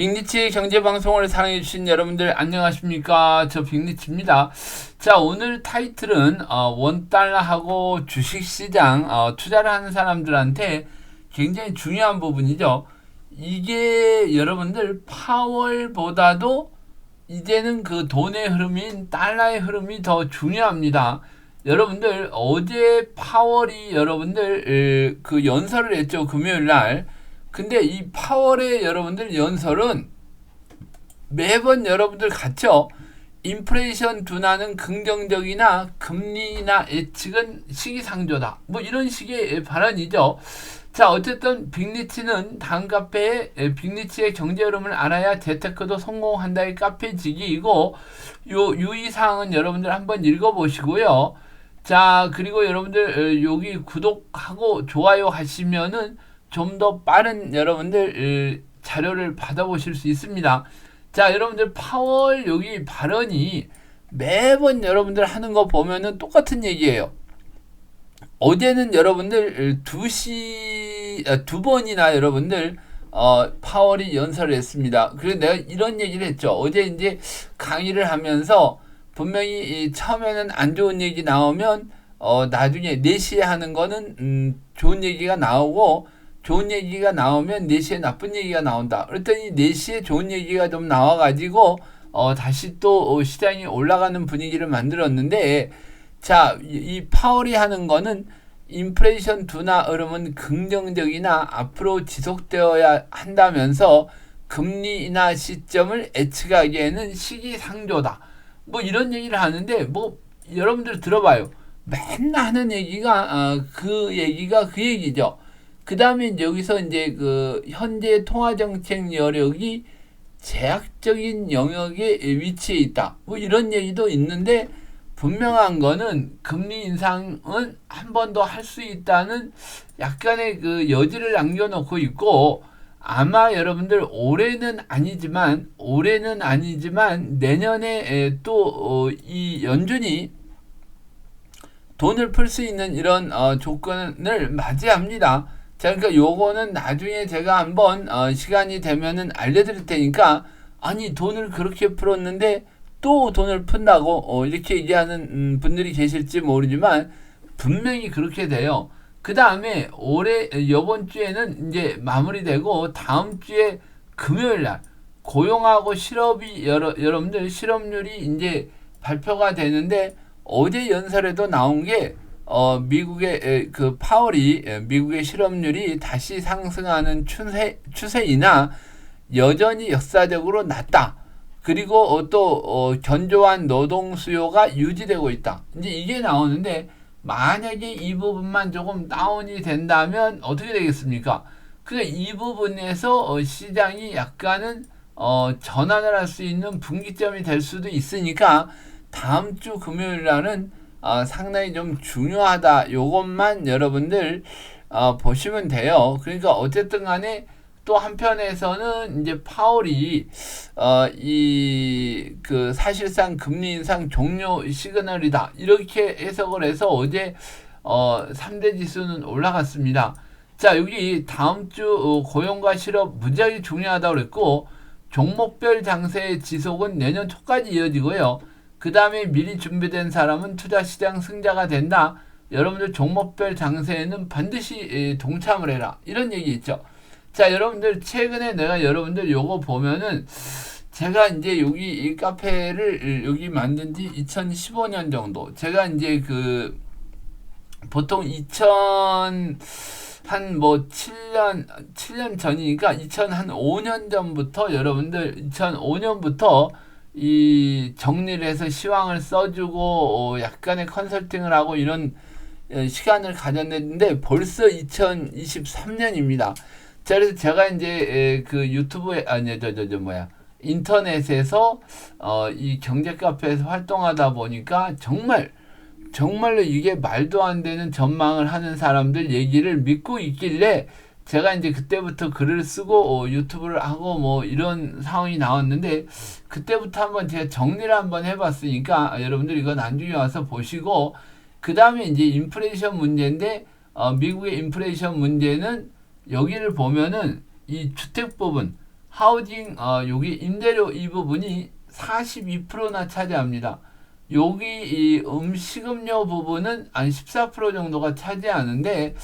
빅리치 경제방송을 사랑해주신 여러분들 안녕하십니까? 저 빅리치입니다. 자 오늘 타이틀은 어, 원달러하고 주식시장 어, 투자를 하는 사람들한테 굉장히 중요한 부분이죠. 이게 여러분들 파월보다도 이제는 그 돈의 흐름인 달러의 흐름이 더 중요합니다. 여러분들 어제 파월이 여러분들 에, 그 연설을 했죠. 금요일 날 근데 이 파월의 여러분들 연설은 매번 여러분들 같죠. 인플레이션 둔화는 긍정적이나 금리나 예측은 시기상조다. 뭐 이런 식의 발언이죠. 자 어쨌든 빅리치는 다음 카페에 빅리치의 경제 흐름을 알아야 재테크도 성공한다의 카페지기이고 요 유의사항은 여러분들 한번 읽어보시고요. 자 그리고 여러분들 여기 구독하고 좋아요 하시면은 좀 더 빠른 여러분들 자료를 받아보실 수 있습니다. 자, 여러분들 파월 여기 발언이 매번 여러분들 하는 거 보면은 똑같은 얘기예요. 어제는 여러분들 2시 아, 두 번이나 여러분들 어, 파월이 연설을 했습니다. 그래서 내가 이런 얘기를 했죠. 어제 이제 강의를 하면서 분명히 처음에는 안 좋은 얘기 나오면 어, 나중에 4시에 하는 거는 음, 좋은 얘기가 나오고 좋은 얘기가 나오면 4시에 나쁜 얘기가 나온다. 그랬더니 4시에 좋은 얘기가 좀 나와가지고 어, 다시 또 어, 시장이 올라가는 분위기를 만들었는데 자, 이 파월이 하는 거는 인플레이션 둔화 흐름은 긍정적이나 앞으로 지속되어야 한다면서 금리 인하 시점을 예측하기에는 시기상조다. 뭐 이런 얘기를 하는데 뭐 여러분들 들어봐요. 맨날 하는 얘기가 어, 그 얘기가 그 얘기죠. 그 다음에 여기서 이제 그 현재 통화정책 여력이 제약적인 영역에 위치해 있다. 뭐 이런 얘기도 있는데 분명한 거는 금리 인상은 한 번 더 할 수 있다는 약간의 그 여지를 남겨놓고 있고 아마 여러분들 올해는 아니지만 올해는 아니지만 내년에 또이 어, 연준이 돈을 풀 수 있는 이런 어 조건을 맞이합니다. 자, 그러니까 요거는 나중에 제가 한번 어, 시간이 되면은 알려드릴 테니까 아니 돈을 그렇게 풀었는데 또 돈을 푼다고 어, 이렇게 얘기하는 음, 분들이 계실지 모르지만 분명히 그렇게 돼요. 그 다음에 올해 이번 주에는 이제 마무리되고 다음 주에 금요일 날 고용하고 실업이 여러, 여러분들 실업률이 이제 발표가 되는데 어제 연설에도 나온 게 어, 미국의 그 파월이 미국의 실업률이 다시 상승하는 추세, 추세이나 여전히 역사적으로 낮다. 그리고 어, 또 어, 견조한 노동 수요가 유지되고 있다. 이제 이게 나오는데 만약에 이 부분만 조금 다운이 된다면 어떻게 되겠습니까? 그이 부분에서 어, 시장이 약간은 어, 전환을 할 수 있는 분기점이 될 수도 있으니까 다음 주 금요일 날은 어, 상당히 좀 중요하다. 요것만 여러분들 어, 보시면 돼요. 그러니까 어쨌든 간에 또 한편에서는 이제 파월이 어, 이 그 사실상 금리 인상 종료 시그널이다. 이렇게 해석을 해서 어제 어, 3대 지수는 올라갔습니다. 자, 여기 다음 주 어, 고용과 실업 무지하게 중요하다고 그랬고 종목별 장세의 지속은 내년 초까지 이어지고요. 그 다음에 미리 준비된 사람은 투자시장 승자가 된다. 여러분들 종목별 장세에는 반드시 동참을 해라. 이런 얘기 있죠. 자, 여러분들 최근에 내가 여러분들 요거 보면은 제가 이제 여기 이 카페를 여기 만든 지 2015년 정도. 제가 이제 그 보통 2000 한 뭐 7년 7년 전이니까 2005년 전부터 여러분들 2005년부터 이 정리를 해서 시황을 써주고 어, 약간의 컨설팅을 하고 이런 어, 시간을 가졌는데 벌써 2023년입니다. 자, 그래서 제가 이제 에, 그 유튜브에 아니 저저 저 뭐야 인터넷에서 어, 이 경제 카페에서 활동하다 보니까 정말 정말로 이게 말도 안 되는 전망을 하는 사람들 얘기를 믿고 있길래 제가 이제 그때부터 글을 쓰고 어, 유튜브를 하고 뭐 이런 상황이 나왔는데 그때부터 한번 제가 정리를 한번 해봤으니까 아, 여러분들 이건 나중에 와서 보시고 그 다음에 이제 인플레이션 문제인데 어, 미국의 인플레이션 문제는 여기를 보면은 이 주택 부분 하우징 어, 여기 임대료 이 부분이 42%나 차지합니다. 여기 이 음식음료 부분은 한 14% 정도가 차지하는데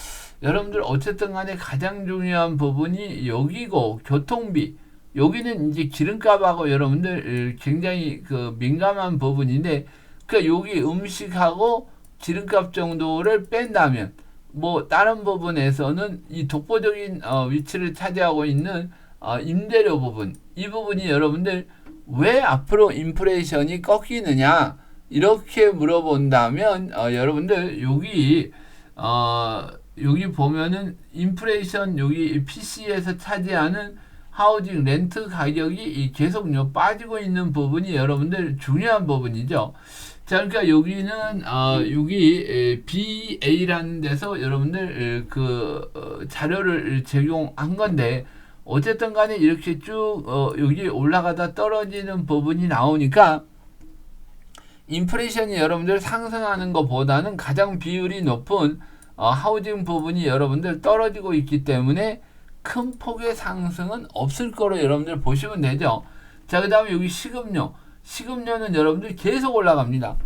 여러분들 어쨌든 간에 가장 중요한 부분이 여기고 교통비. 여기는 이제 기름값하고 여러분들 굉장히 그 민감한 부분인데 그 여기 음식하고 기름값 정도를 뺀다면 뭐 다른 부분에서는 이 독보적인 어, 위치를 차지하고 있는 어, 임대료 부분. 이 부분이 여러분들 왜 앞으로 인플레이션이 꺾이느냐 이렇게 물어본다면 어, 여러분들 여기 어, 여기 보면은 인플레이션 여기 PC에서 차지하는 하우징 렌트 가격이 계속 요 빠지고 있는 부분이 여러분들 중요한 부분이죠. 자, 그러니까 여기는 어, 여기 BA라는 데서 여러분들 그 어, 자료를 제공한 건데 어쨌든 간에 이렇게 쭉 어, 여기 올라가다 떨어지는 부분이 나오니까 인플레이션이 여러분들 상승하는 것보다는 가장 비율이 높은 어, 하우징 부분이 여러분들 떨어지고 있기 때문에 큰 폭의 상승은 없을 거로 여러분들 보시면 되죠. 자, 그 다음에 여기 식음료. 식음료는 여러분들 계속 올라갑니다.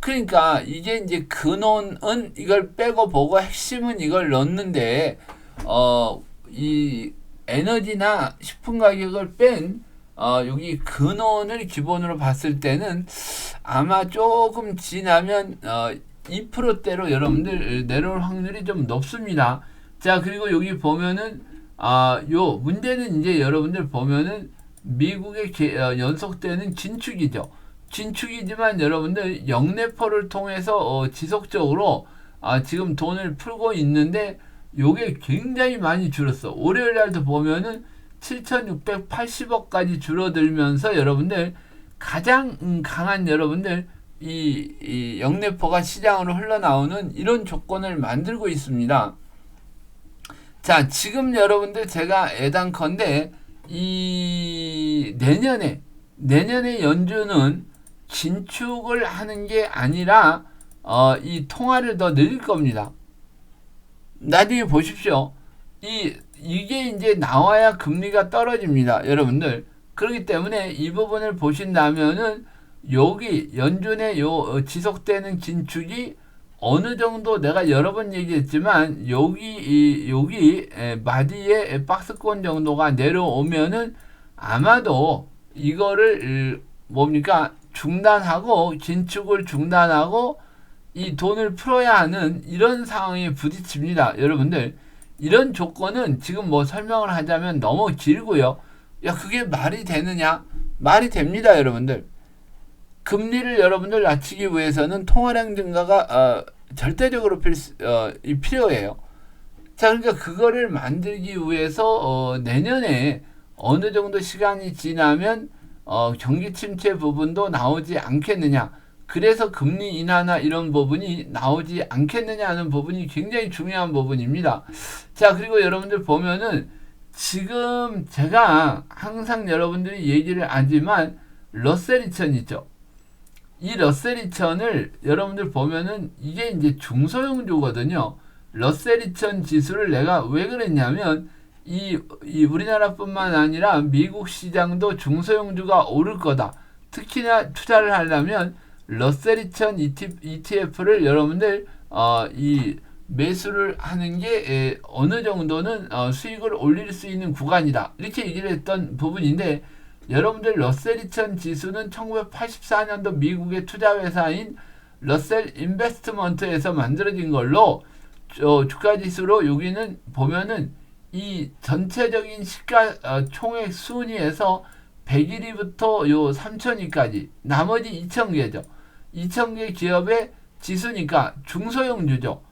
그러니까 이게 이제 근원은 이걸 빼고 보고 핵심은 이걸 넣는데, 어, 이 에너지나 식품 가격을 뺀 어, 여기 근원을 기본으로 봤을 때는 아마 조금 지나면 어, 2%대로 여러분들 내려올 확률이 좀 높습니다. 자, 그리고 여기 보면은 아, 요 문제는 이제 여러분들 보면은 미국의 개, 어, 연속되는 진축이죠. 진축이지만 여러분들 영내포를 통해서 어, 지속적으로 아, 지금 돈을 풀고 있는데 요게 굉장히 많이 줄었어. 월요일 날도 보면은 7,680억까지 줄어들면서 여러분들 가장 음, 강한 여러분들 이, 이 영내포가 시장으로 흘러나오는 이런 조건을 만들고 있습니다. 자, 지금 여러분들 제가 애당컨대 이 내년에 내년에 연준은 진축을 하는 게 아니라 어, 이 통화를 더 늘릴 겁니다. 나중에 보십시오. 이 이게 이제 나와야 금리가 떨어집니다. 여러분들. 그렇기 때문에 이 부분을 보신다면은 여기 연준의 요 어, 지속되는 진축이 어느 정도 내가 여러 번 얘기했지만 여기 이 여기 에, 마디의 박스권 정도가 내려오면은 아마도 이거를 뭡니까 중단하고 진축을 중단하고 이 돈을 풀어야 하는 이런 상황에 부딪힙니다. 여러분들 이런 조건은 지금 뭐 설명을 하자면 너무 길고요. 야 그게 말이 되느냐? 말이 됩니다, 여러분들. 금리를 여러분들 낮추기 위해서는 통화량 증가가 어, 절대적으로 필수, 어, 필요해요. 자, 그러니까 그거를 만들기 위해서 어, 내년에 어느 정도 시간이 지나면 어, 경기 침체 부분도 나오지 않겠느냐. 그래서 금리 인하나 이런 부분이 나오지 않겠느냐 하는 부분이 굉장히 중요한 부분입니다. 자, 그리고 여러분들 보면은 지금 제가 항상 여러분들이 얘기를 하지만 러셀 2000 있죠. 이 러셀 2000을 여러분들 보면은 이게 이제 중소형주거든요. 러셀 2000 지수를 내가 왜 그랬냐면 이, 이 우리나라뿐만 아니라 미국 시장도 중소형주가 오를 거다. 특히나 투자를 하려면 러셀 2000 ETF를 여러분들 어, 이 매수를 하는 게 에, 어느 정도는 어, 수익을 올릴 수 있는 구간이다. 이렇게 얘기를 했던 부분인데 여러분들 러셀 2000 지수는 1984년도 미국의 투자 회사인 러셀 인베스트먼트에서 만들어진 걸로 어, 주가 지수로 여기는 보면은 이 전체적인 시가 어, 총액 순위에서 101위부터 요 3000위까지 나머지 2000개죠. 2,000개 기업의 지수니까 중소형주죠.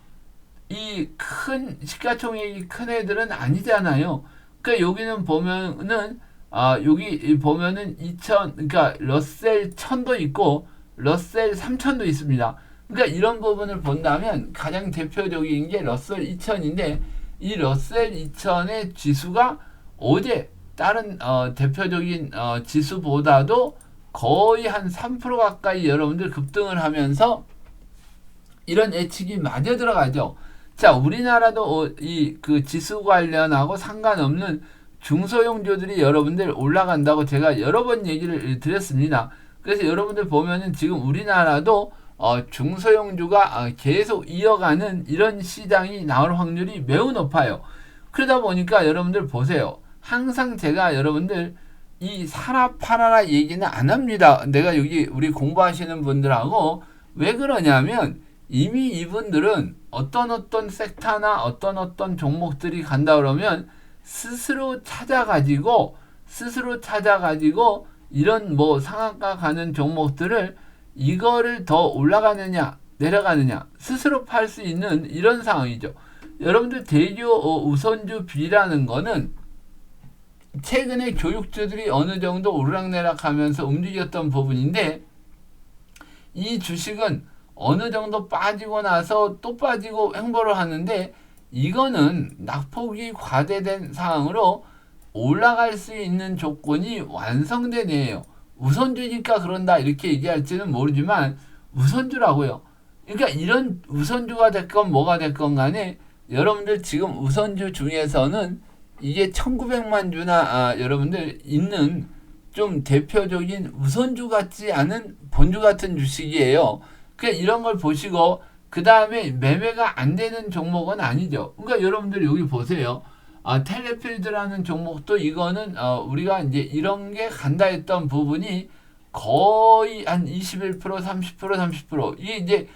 이 큰 시가총액이 큰 애들은 아니잖아요. 그러니까 여기는 보면은 아 여기 보면은 2천 그러니까 러셀 1000도 있고 러셀 3000도 있습니다. 그러니까 이런 부분을 본다면 가장 대표적인 게 러셀 2000인데 이 러셀 2000의 지수가 어제 다른 어, 대표적인 어, 지수보다도 거의 한 3% 가까이 여러분들 급등을 하면서 이런 예측이 맞아 들어가죠. 자, 우리나라도 어, 이그 지수 관련하고 상관없는 중소형주들이 여러분들 올라간다고 제가 여러 번 얘기를 드렸습니다. 그래서 여러분들 보면은 지금 우리나라도 어, 중소형주가 어, 계속 이어가는 이런 시장이 나올 확률이 매우 높아요. 그러다 보니까 여러분들 보세요. 항상 제가 여러분들 이 사라 팔아라 얘기는 안 합니다. 내가 여기 우리 공부하시는 분들하고 왜 그러냐면 이미 이분들은 어떤 어떤 섹터나 어떤 어떤 종목들이 간다 그러면 스스로 찾아가지고 스스로 찾아가지고 이런 뭐 상한가 가는 종목들을 이거를 더 올라가느냐 내려가느냐 스스로 팔 수 있는 이런 상황이죠. 여러분들 대교 어, 우선주 B라는 거는 최근에 교육주들이 어느 정도 오르락내락하면서 움직였던 부분인데 이 주식은 어느 정도 빠지고 나서 또 빠지고 횡보를 하는데 이거는 낙폭이 과대된 상황으로 올라갈 수 있는 조건이 완성된 애예요. 우선주니까 그런다 이렇게 얘기할지는 모르지만 우선주라고요. 그러니까 이런 우선주가 됐건 뭐가 됐건 간에 여러분들 지금 우선주 중에서는 이게 1900만 주나 아, 여러분들 있는 좀 대표적인 우선주 같지 않은 본주 같은 주식이에요. 그러니까 이런 걸 보시고 그 다음에 매매가 안 되는 종목은 아니죠. 그러니까 여러분들 여기 보세요. 아, 텔레필드라는 종목도 이거는 어, 우리가 이제 이런 게 간다 했던 부분이 거의 한 21% 30% 30% 이게 이제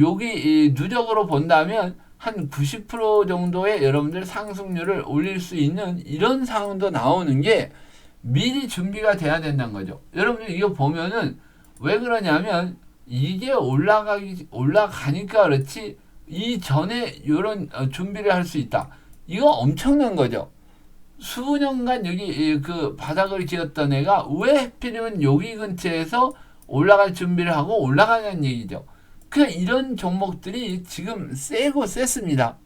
여기 누적으로 본다면 한 90% 정도의 여러분들 상승률을 올릴 수 있는 이런 상황도 나오는 게 미리 준비가 돼야 된다는 거죠. 여러분들 이거 보면은 왜 그러냐면 이게 올라가기 올라가니까 그렇지 이 전에 이런 어, 준비를 할 수 있다. 이거 엄청난 거죠. 수년간 여기 그 바닥을 지었던 애가 왜 하필이면 여기 근처에서 올라갈 준비를 하고 올라가는 얘기죠. 그 이런 종목들이 지금 세고 셌습니다.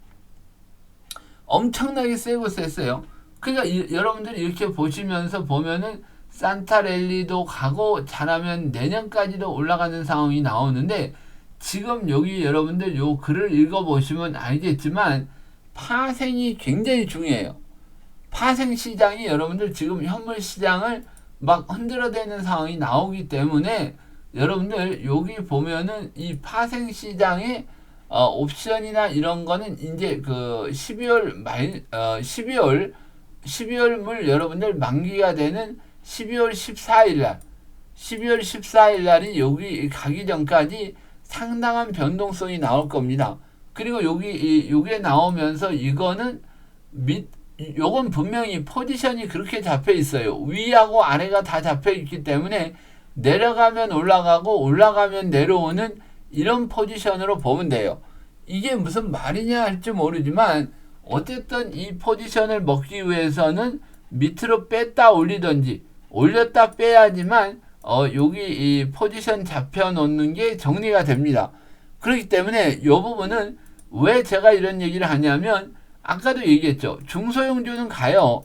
엄청나게 세고 셌어요. 그러니까 이, 여러분들이 이렇게 보시면서 보면은 산타랠리도 가고 잘하면 내년까지도 올라가는 상황이 나오는데 지금 여기 여러분들 요 글을 읽어보시면 알겠지만 파생이 굉장히 중요해요. 파생 시장이 여러분들 지금 현물 시장을 막 흔들어대는 상황이 나오기 때문에 여러분들 여기 보면은 이 파생 시장의 어, 옵션이나 이런 거는 이제 그 12월 말 어, 12월 12월물 여러분들 만기가 되는 12월 14일 날 12월 14일 날이 여기 가기 전까지 상당한 변동성이 나올 겁니다. 그리고 여기 여기에 나오면서 이거는 밑 요건 분명히 포지션이 그렇게 잡혀 있어요. 위하고 아래가 다 잡혀 있기 때문에 내려가면 올라가고 올라가면 내려오는 이런 포지션으로 보면 돼요. 이게 무슨 말이냐 할지 모르지만 어쨌든 이 포지션을 먹기 위해서는 밑으로 뺐다 올리든지 올렸다 빼야지만 어 여기 이 포지션 잡혀 놓는 게 정리가 됩니다. 그렇기 때문에 이 부분은 왜 제가 이런 얘기를 하냐면 아까도 얘기했죠. 중소형주는 가요.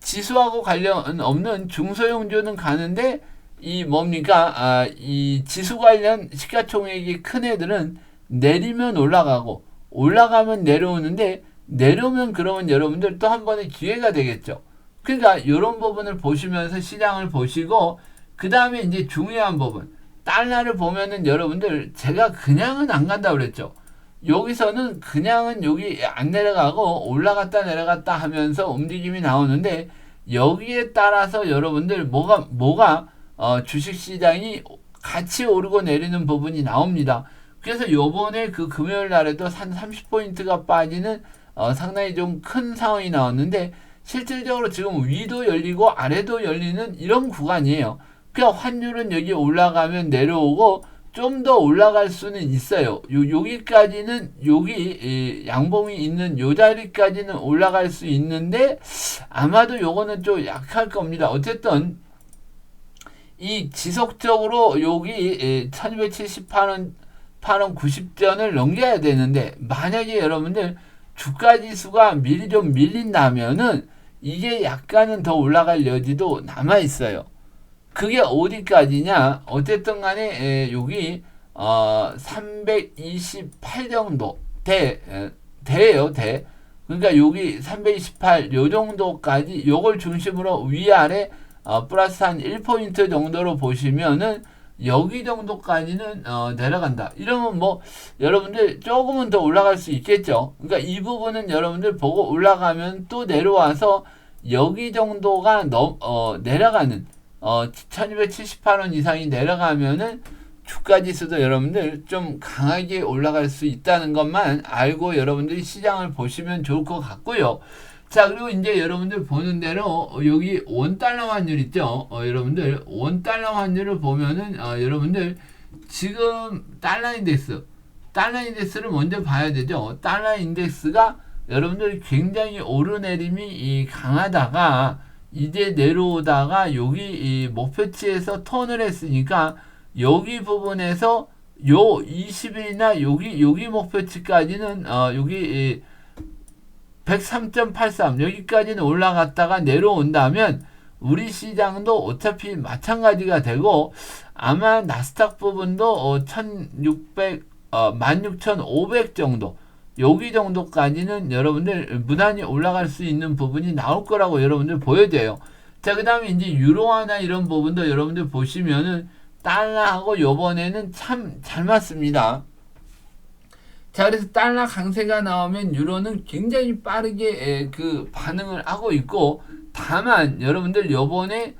지수하고 관련 없는 중소형주는 가는데 이 뭡니까? 아, 이 지수 관련 시가총액이 큰 애들은 내리면 올라가고 올라가면 내려오는데 내려오면 그러면 여러분들 또 한 번의 기회가 되겠죠. 그러니까 이런 부분을 보시면서 시장을 보시고 그 다음에 이제 중요한 부분 달러를 보면은 여러분들 제가 그냥은 안 간다 그랬죠. 여기서는 그냥은 여기 안 내려가고 올라갔다 내려갔다 하면서 움직임이 나오는데 여기에 따라서 여러분들 뭐가 뭐가 어, 주식 시장이 같이 오르고 내리는 부분이 나옵니다. 그래서 요번에 그 금요일 날에도 한 30포인트가 빠지는 어, 상당히 좀 큰 상황이 나왔는데 실질적으로 지금 위도 열리고 아래도 열리는 이런 구간이에요. 그러니까 환율은 여기 올라가면 내려오고 좀 더 올라갈 수는 있어요. 요, 여기까지는 여기 이, 양봉이 있는 요 자리까지는 올라갈 수 있는데 아마도 요거는 좀 약할 겁니다. 어쨌든 이 지속적으로 여기 1278원 8원 90전을 넘겨야 되는데 만약에 여러분들 주가 지수가 미리 좀 밀린다면은 이게 약간은 더 올라갈 여지도 남아 있어요. 그게 어디까지냐? 어쨌든 간에 여기 어, 328 정도 대 대예요, 대. 그러니까 여기 328 요 정도까지 요걸 중심으로 위아래 어, 플러스 한 1포인트 정도로 보시면은 여기 정도까지는 어, 내려간다. 이러면 뭐 여러분들 조금은 더 올라갈 수 있겠죠. 그러니까 이 부분은 여러분들 보고 올라가면 또 내려와서 여기 정도가 넘, 어, 내려가는 어, 1278원 이상이 내려가면은 주가 지수도 여러분들 좀 강하게 올라갈 수 있다는 것만 알고 여러분들이 시장을 보시면 좋을 것 같고요. 자, 그리고 이제 여러분들 보는 대로 어, 여기 원달러 환율 있죠? 어, 여러분들 원달러 환율을 보면은 어, 여러분들 지금 달러 인덱스 달러 인덱스를 먼저 봐야 되죠. 달러 인덱스가 여러분들 굉장히 오르내림이 이 강하다가 이제 내려오다가 여기 이 목표치에서 턴을 했으니까 여기 부분에서 요 20일이나 여기 여기 목표치까지는 어 여기 이 103.83 여기까지는 올라갔다가 내려온다면 우리 시장도 어차피 마찬가지가 되고 아마 나스닥 부분도 어, 1600 어, 16,500 정도 여기 정도까지는 여러분들 무난히 올라갈 수 있는 부분이 나올 거라고 여러분들 보여져요. 자, 그 다음에 이제 유로화나 이런 부분도 여러분들 보시면은 달러하고 요번에는 참 잘 맞습니다. 자, 그래서 달러 강세가 나오면 유로는 굉장히 빠르게 에, 그 반응을 하고 있고 다만 여러분들 요번에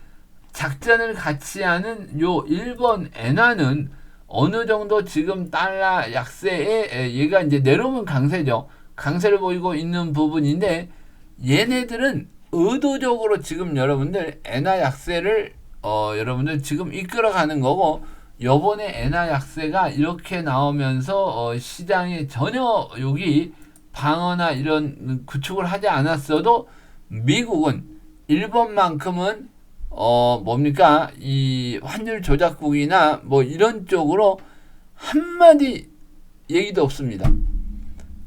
작전을 같이 하는 요 일본 엔화는 어느 정도 지금 달러 약세에 에, 얘가 이제 내려오면 강세죠. 강세를 보이고 있는 부분인데 얘네들은 의도적으로 지금 여러분들 엔화 약세를 어, 여러분들 지금 이끌어가는 거고 요번에 엔화 약세가 이렇게 나오면서 어, 시장에 전혀 여기 방어나 이런 구축을 하지 않았어도 미국은 일본만큼은 어 뭡니까 이 환율 조작국이나 뭐 이런 쪽으로 한마디 얘기도 없습니다.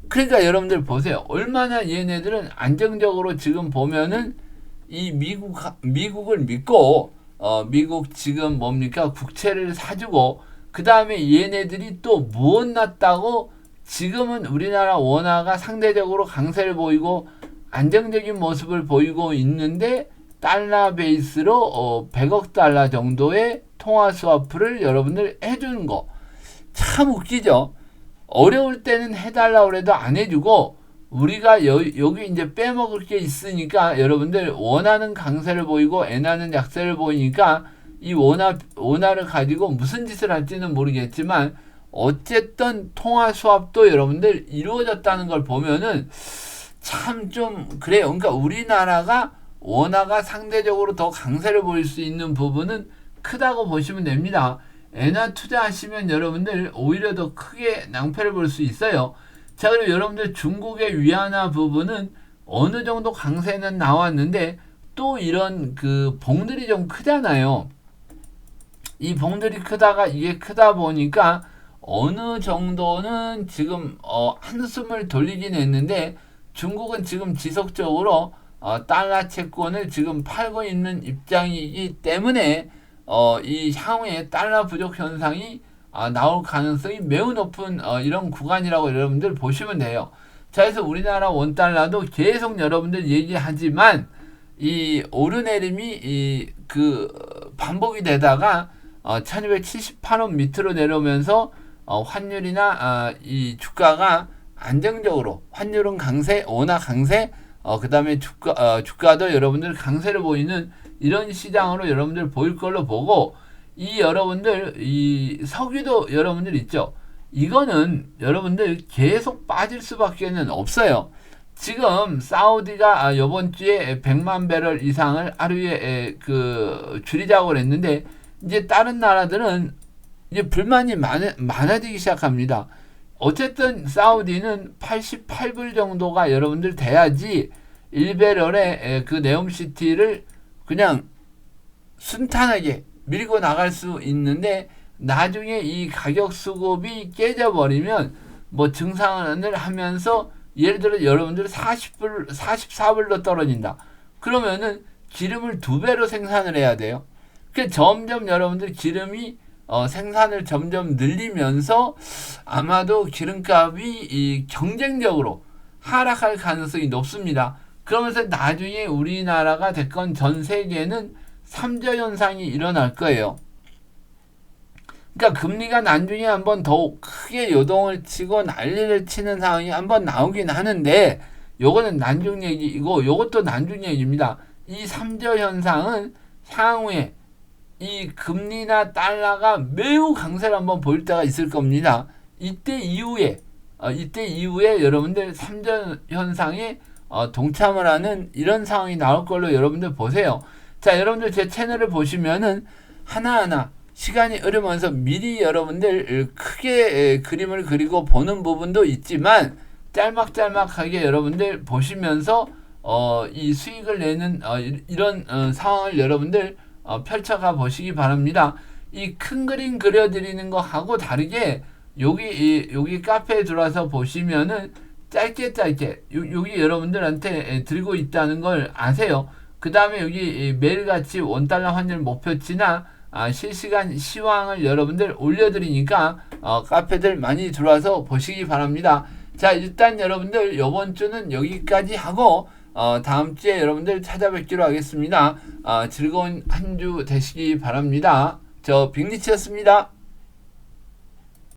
그러니까 여러분들 보세요. 얼마나 얘네들은 안정적으로 지금 보면은 이 미국 미국을 믿고 어 미국 지금 뭡니까 국채를 사주고 그 다음에 얘네들이 또 무엇 났다고 지금은 우리나라 원화가 상대적으로 강세를 보이고 안정적인 모습을 보이고 있는데 달러 베이스로 어 100억 달러 정도의 통화 스와프를 여러분들 해주는 거 참 웃기죠. 어려울 때는 해달라 그래도 안 해주고 우리가 여, 여기 이제 빼먹을 게 있으니까 여러분들 원하는 강세를 보이고 엔하는 약세를 보이니까 이 원화 원화를 가지고 무슨 짓을 할지는 모르겠지만 어쨌든 통화 수합도 여러분들 이루어졌다는 걸 보면은 참 좀 그래요. 그러니까 우리나라가 원화가 상대적으로 더 강세를 보일 수 있는 부분은 크다고 보시면 됩니다. 엔화 투자하시면 여러분들 오히려 더 크게 낭패를 볼 수 있어요. 자, 그리고 여러분들 중국의 위안화 부분은 어느 정도 강세는 나왔는데 또 이런 그 봉들이 좀 크잖아요. 이 봉들이 크다가 이게 크다 보니까 어느 정도는 지금 어 한숨을 돌리긴 했는데 중국은 지금 지속적으로 어 달러 채권을 지금 팔고 있는 입장이기 때문에 어 이 향후에 달러 부족 현상이 어, 나올 가능성이 매우 높은 어, 이런 구간이라고 여러분들 보시면 돼요. 자, 그래서 우리나라 원달러도 계속 여러분들 얘기하지만 이 오르내림이 이 그 반복이 되다가 어, 1278원 밑으로 내려오면서 어, 환율이나 어, 이 주가가 안정적으로 환율은 강세, 원화 강세, 어, 그 다음에 주가, 어, 주가도 여러분들 강세를 보이는 이런 시장으로 여러분들 보일 걸로 보고 이 여러분들 이 석유도 여러분들 있죠. 이거는 여러분들 계속 빠질 수밖에는 없어요. 지금 사우디가 아, 이번 주에 100만 배럴 이상을 하루에 그 줄이자고 했는데 이제 다른 나라들은 이제 불만이 많아, 많아지기 시작합니다. 어쨌든 사우디는 88불 정도가 여러분들 돼야지 1배럴의 그 네옴시티를 그냥 순탄하게 밀고 나갈 수 있는데 나중에 이 가격 수급이 깨져버리면 뭐 증상을 하면서 예를 들어 여러분들 40불, 44불로 떨어진다. 그러면은 기름을 두 배로 생산을 해야 돼요. 그 점점 여러분들 기름이 어, 생산을 점점 늘리면서 아마도 기름값이 이 경쟁적으로 하락할 가능성이 높습니다. 그러면서 나중에 우리나라가 됐건 전 세계는 삼저 현상이 일어날 거예요. 그러니까 금리가 나중에 한번 더욱 크게 요동을 치고 난리를 치는 상황이 한번 나오긴 하는데 요거는 난중 얘기이고 요것도 난중 얘기입니다. 이 삼저 현상은 향후에 이 금리나 달러가 매우 강세를 한번 보일 때가 있을 겁니다. 이때 이후에 어, 이때 이후에 여러분들 삼저 현상에 어, 동참을 하는 이런 상황이 나올 걸로 여러분들 보세요. 자, 여러분들 제 채널을 보시면은 하나하나 시간이 흐르면서 미리 여러분들 크게 에, 그림을 그리고 보는 부분도 있지만 짤막짤막하게 여러분들 보시면서 어, 이 수익을 내는 어, 이- 이런 어, 상황을 여러분들 어, 펼쳐가 보시기 바랍니다. 이 큰 그림 그려드리는 거 하고 다르게 여기 이, 여기 카페에 들어와서 보시면은 짧게 짧게 요, 여기 여러분들한테 에, 들고 있다는 걸 아세요. 그 다음에 여기 이 매일같이 원달러 환율 목표치나 아, 실시간 시황을 여러분들 올려드리니까 어, 카페들 많이 들어와서 보시기 바랍니다. 자 일단 여러분들 이번 주는 여기까지 하고 어, 다음 주에 여러분들 찾아뵙기로 하겠습니다. 어, 즐거운 한 주 되시기 바랍니다. 저 빅리치였습니다.